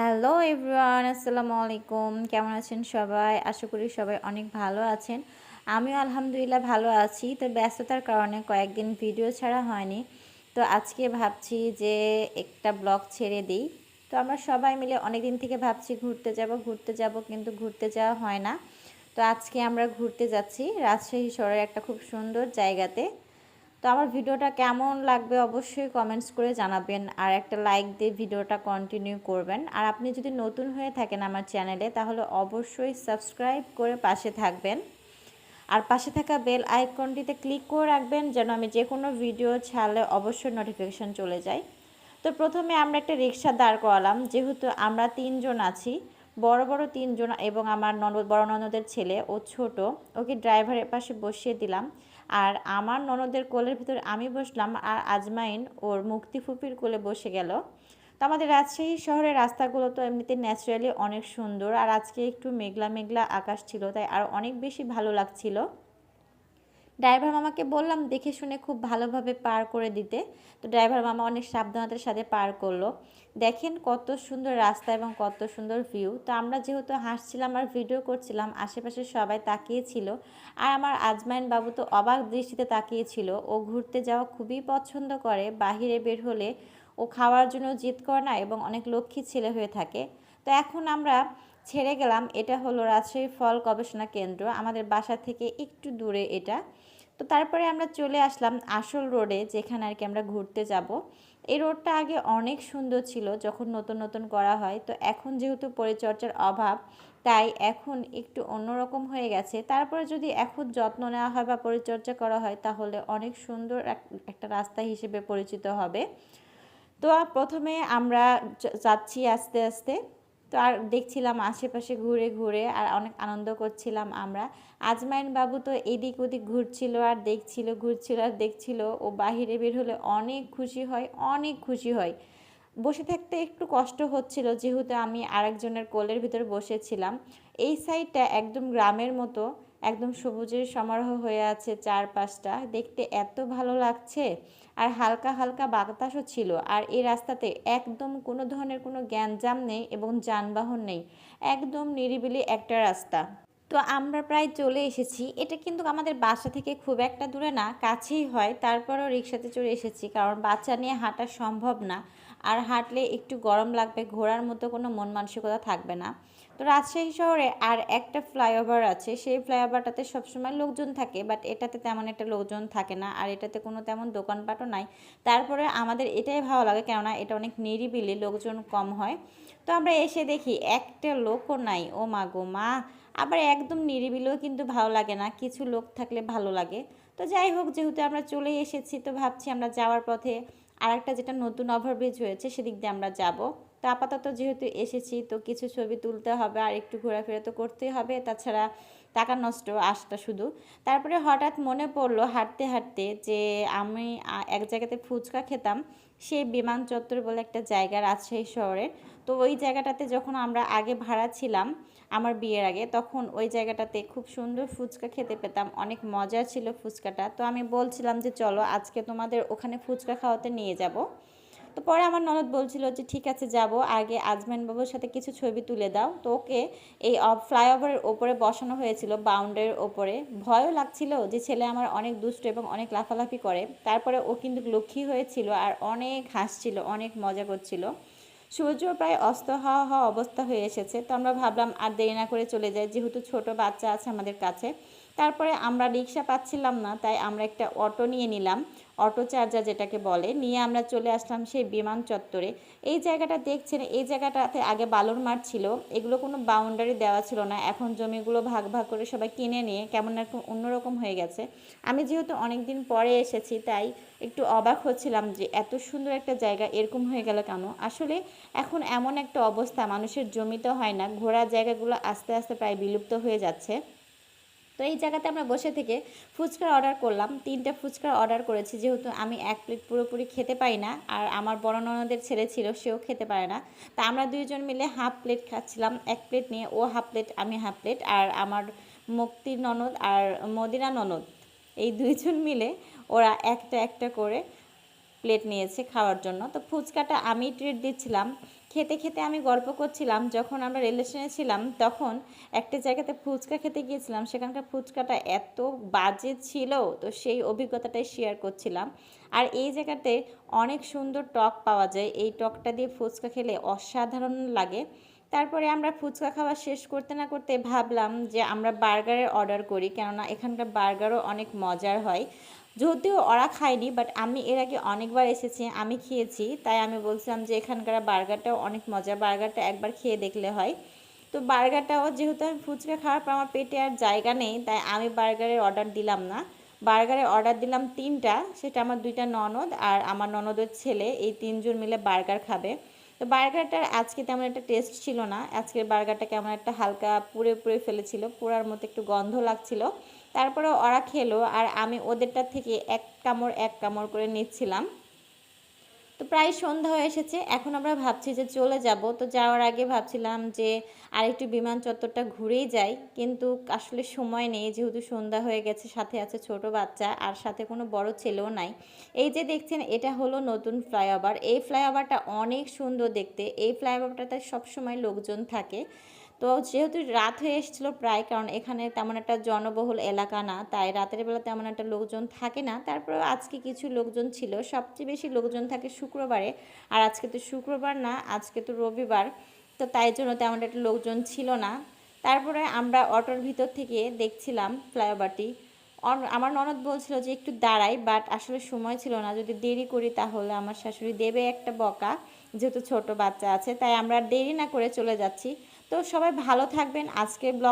Hello everyone আসসালামু আলাইকুম কেমন আছেন সবাই? আশা করি সবাই অনেক ভালো আছেন। আমিও আলহামদুলিল্লাহ ভালো আছি। তো ব্যস্ততার কারণে কয়েকদিন ভিডিও ছাড়া হয়নি। তো আজকে ভাবছি যে একটা ব্লগ ছেড়ে দিই। তো আমরা সবাই মিলে অনেক দিন থেকে ভাবছি ঘুরতে যাব ঘুরতে যাব, কিন্তু ঘুরতে যাওয়া হয় না। তো আজকে আমরা ঘুরতে যাচ্ছি রাজশাহী শহরের একটা খুব সুন্দর জায়গাতে। তো আমার ভিডিওটা কেমন লাগবে অবশ্যই কমেন্টস করে জানাবেন আর একটা লাইক দিয়ে ভিডিওটা কন্টিনিউ করবেন। আর আপনি যদি নতুন হয়ে থাকেন আমার চ্যানেলে তাহলে অবশ্যই সাবস্ক্রাইব করে পাশে থাকবেন। আর পাশে থাকা বেল আইকনটিতে ক্লিক করে রাখবেন যেন আমি যে কোনো ভিডিও ছাড়লে অবশ্যই নোটিফিকেশান চলে যায়। তো প্রথমে আমরা একটা রিক্সা দাঁড় করালাম। যেহেতু আমরা তিনজন আছি, বড় বড় তিনজন এবং আমার ননদ, বড় ননদের ছেলে ও ছোট, ওকে ড্রাইভারের পাশে বসিয়ে দিলাম। আর আমার ননদের কোলের ভিতরে আমি বসলাম আর আজমাইন ওর মুক্তি ফুপির কোলে বসে গেল। তো আমাদের রাজশাহী শহরের রাস্তাগুলো তো এমনিতে ন্যাচারালি অনেক সুন্দর আর আজকে একটু মেঘলা মেঘলা আকাশ ছিল তাই আর অনেক বেশি ভালো লাগছিল। ড্রাইভার মামাকে বললাম দেখে শুনে খুব ভালোভাবে পার করে দিতে। তো ড্রাইভার মামা অনেক সাবধানতার সাথে পার করল। দেখেন কত সুন্দর রাস্তা এবং কত সুন্দর ভিউ তো আমরা যেহেতু হাসছিলাম আর ভিডিও করছিলাম, আশেপাশে সবাই তাকিয়েছিল। আর আমার আজমাইন বাবু তো অবাক দৃষ্টিতে তাকিয়েছিল। ও ঘুরতে যাওয়া খুবই পছন্দ করে, বাহিরে বের হলে ও খাওয়ার জন্য জিদ করে না এবং অনেক লক্ষ্মী ছেলে হয়ে থাকে। তো এখন আমরা ছেড়ে গেলাম, এটা হলো রাজশাহী ফল গবেষণা কেন্দ্র, আমাদের বাসা থেকে একটু দূরে এটা। তো তারপরে আমরা চলে আসলাম আসল রোডে, যেখানে আর কি আমরা ঘুরতে যাব। এই রোডটা আগে অনেক সুন্দর ছিল, যখন নতুন নতুন করা হয়। তো এখন যেহেতু পরিচর্যার অভাব, তাই এখন একটু অন্যরকম হয়ে গেছে। তারপরে যদি এখন যত্ন নেওয়া হয় বা পরিচর্যা করা হয়, তাহলে অনেক সুন্দর একটা রাস্তা হিসেবে পরিচিত হবে। তো প্রথমে আমরা যাচ্ছি আস্তে আস্তে। তো আর দেখছিলাম আশেপাশে ঘুরে ঘুরে আর অনেক আনন্দ করছিলাম আমরা। আজমাইন বাবু তো এদিক ওদিক ঘুরছিল আর দেখছিল, ঘুরছিল আর দেখছিল। ও বাহিরে বের হলে অনেক খুশি হয়, অনেক খুশি হয়। বসে থাকতে একটু কষ্ট হচ্ছিল যেহেতু আমি আরেকজনের কোলের ভিতরে বসেছিলাম। এই সাইডটা একদম গ্রামের মতো। একদম সবুজের সমারোহ হয়ে আছে চারপাশটা। দেখতে এত ভালো লাগছে। আর হালকা হালকা বাতাসও ছিল। আর এই রাস্তাতে একদম কোনো ধরনের কোনো জ্ঞানজাম নেই এবং যানবাহন নেই। একদম নিরিবিলি একটা রাস্তা। তো আমরা প্রায় চলে এসেছি। এটা কিন্তু আমাদের বাসা থেকে খুব একটা দূরে না, কাছেই হয়। তারপরও রিক্সাতে চলে এসেছি। কারণ বাচ্চা নিয়ে হাঁটা সম্ভব না। আর হাঁটলে একটু গরম লাগবে, ঘোরার মতো কোনো মন মানসিকতা থাকবে না। তো রাজশাহী শহরে আর একটা ফ্লাইওভার আছে, সেই ফ্লাইওভারটাতে সবসময় লোকজন থাকে, বাট এটাতে তেমন একটা লোকজন থাকে না, আর এটাতে কোনো তেমন দোকানপাটও নাই। তারপরে আমাদের এটাই ভালো লাগে, কেননা এটা অনেক নিরিবিলি, লোকজন কম হয়। তো আমরা এসে দেখি, একটা লোকও নাই, ও মা গো, মা। আবার একদম নিরিবিলিও কিন্তু ভালো লাগে না, কিছু লোক থাকলে ভালো লাগে। তো যাই হোক, যেহেতু আমরা চলে এসেছি, তো ভাবছি আমরা যাওয়ার পথে আর একটা যেটা নতুন ওভারব্রিজ হয়েছে, সেদিক দিয়ে আমরা যাব। তো আপাতত যেহেতু এসেছি, তো কিছু ছবি তুলতে হবে, আর একটু ঘোরাফেরা তো করতেই হবে। তাছাড়া টাকা নষ্ট আসটা শুধু। তারপরে হঠাৎ মনে পড়ল হাঁটতে হাঁটতে যে আমি এক জায়গাতে ফুচকা খেতাম, সেই বিমান চত্বর বলে একটা জায়গা রাজশাহী শহরে। তো ওই জায়গাটাতে যখন আমরা আগে ভাড়া ছিলাম আমার বিয়ের আগে, তখন ওই জায়গাটাতে খুব সুন্দর ফুচকা খেতে পেতাম। অনেক মজা ছিল ফুচকাটা। তো আমি বলছিলাম যে, চলো, আজকে তোমাদের ওখানে ফুচকা খাওয়াতে নিয়ে যাব। তো পরে আমার ননদ বলছিল যে, ঠিক আছে, যাব। আগে আজমেন বাবুর সাথে কিছু ছবি তুলে দাও। তো ওকে এই ফ্লাইওভারের ওপরে বসানো হয়েছিল, বাউন্ডারির ওপরে। ভয়ও লাগছিল যে, ছেলে আমার অনেক দুষ্ট এবং অনেক লাফালাফি করে। তারপরে ও কিন্তু লক্ষ্মী হয়েছিল আর অনেক হাসছিল, অনেক মজা করছিল। সূর্য প্রায় অস্ত হওয়া হওয়া অবস্থা হয়ে এসেছে। তো আমরা ভাবলাম, আর দেরি না করে চলে যাই, যেহেতু ছোট বাচ্চা আছে আমাদের কাছে। তারপরে আমরা রিক্সা পাচ্ছিলাম না, তাই আমরা একটা অটো নিয়ে নিলাম। অটো চার্জার যেটাকে বলে, নিয়ে আমরা চলে আসলাম সেই বিমান চত্বরে। এই জায়গাটা দেখছেন, এই জায়গাটাতে আগে বালুর মাঠ ছিল, এগুলো কোনো বাউন্ডারি দেওয়া ছিল না। এখন জমিগুলো ভাগ ভাগ করে সবাই কিনে নিয়ে কেমন এরকম অন্যরকম হয়ে গেছে। আমি যেহেতু অনেক দিন পরে এসেছি, তাই একটু অবাক হচ্ছিলাম যে এত সুন্দর একটা জায়গা এরকম হয়ে গেল কেন? আসলে এখন এমন একটা অবস্থা, মানুষের জমিতে হয় না, ঘোরার জায়গাগুলো আস্তে আস্তে প্রায় বিলুপ্ত হয়ে যাচ্ছে। তো এই জায়গাতে আমরা বসে থেকে ফুচকার অর্ডার করলাম। তিনটা ফুচকার অর্ডার করেছি, যেহেতু আমি এক প্লেট পুরোপুরি খেতে পাই না আর আমার বড় ননদের ছেলে ছিল, সেও খেতে পারে না। তা আমরা দুইজন মিলে হাফ প্লেট খাচ্ছিলাম, এক প্লেট নিয়ে ও হাফ প্লেট আমি হাফ প্লেট আর আমার মুক্তির ননদ আর মদিনা ননদ। এই দুইজন মিলে ওরা একটা একটা করে প্লেট নিয়েছে খাওয়ার জন্য। তো ফুচকাটা আমি ট্রিট দিচ্ছিলাম। খেতে খেতে আমি গল্প করছিলাম, যখন আমরা রিলেশনে ছিলাম, তখন একটা জায়গাতে ফুচকা খেতে গিয়েছিলাম, সেখানকার ফুচকাটা এত বাজে ছিল, তো সেই অভিজ্ঞতাটাই শেয়ার করছিলাম। আর এই জায়গাতে অনেক সুন্দর টক পাওয়া যায়, এই টকটা দিয়ে ফুচকা খেলে অসাধারণ লাগে। তারপরে আমরা ফুচকা খাওয়া শেষ করতে না করতে ভাবলাম যে আমরা বার্গারের অর্ডার করি, কেননা এখানকার বার্গারও অনেক মজার হয়। যদিও ওরা খায়নি বাট আমি এর আগে অনেকবার এসেছি, আমি খেয়েছি, তাই আমি বলছিলাম যে এখানকার বার্গারটাও অনেক মজা, বার্গারটা একবার খেয়ে দেখলে হয়। তো বার্গারটাও যেহেতু আমি ফুচকা খাওয়ার পর আমার পেটে আর জায়গা নেই, তাই আমি বার্গারের অর্ডার দিলাম না। বার্গারের অর্ডার দিলাম তিনটা, সেটা আমার দুইটা ননদ আর আমার ননদের ছেলে, এই তিনজন মিলে বার্গার খাবে। তো বার্গারটার আজকে তেমন একটা টেস্ট ছিল না, আজকের বার্গারটা কেমন একটা হালকা পুড়ে পুড়ে ফেলেছিল, পোড়ার মতো একটু গন্ধ লাগছিল। তারপরে ওরা খেলো আর আমি ওদেরটা থেকে এক কামড় এক কামড় করে নিচ্ছিলাম। তো প্রায় সন্ধ্যা হয়ে এসেছে, এখন আমরা ভাবছি যে চলে যাব। তো যাওয়ার আগে ভাবছিলাম যে আরেকটু বিমান চত্বরটা ঘুরেই যাই, কিন্তু আসলে সময় নেই, যেহেতু সন্ধ্যা হয়ে গেছে, সাথে আছে ছোট বাচ্চা আর সাথে কোনো বড় ছেলেও নাই। এই যে দেখছেন, এটা হলো নতুন ফ্লাইওভার। এই ফ্লাইওভারটা অনেক সুন্দর দেখতে। এই ফ্লাইওভারটাতে সবসময় লোকজন থাকে। তো যেহেতু রাত হয়ে এসেছিল প্রায়, কারণ এখানে তেমন একটা জনবহুল এলাকা না, তাই রাতের বেলা তেমন একটা লোকজন থাকে না। তারপরেও আজকে কিছু লোকজন ছিল, সবচেয়ে বেশি লোকজন থাকে শুক্রবারে। আর আজকে তো শুক্রবার না, আজকে তো রবিবার, তো তাই জন্য তেমন একটা লোকজন ছিল না। তারপরে আমরা অটোর ভিতর থেকে দেখছিলাম ফ্লাইওভারটি। আমার ননদ বলছিল যে একটু দাঁড়াই, বাট আসলে সময় ছিল না। যদি দেরি করি তাহলে আমার শাশুড়ি দেবে একটা বকা, যেহেতু ছোট বাচ্চা আছে, তাই আমরা দেরি না করে চলে যাচ্ছি। তো সবাই ভালো থাকবেন। আজকের ব্লগ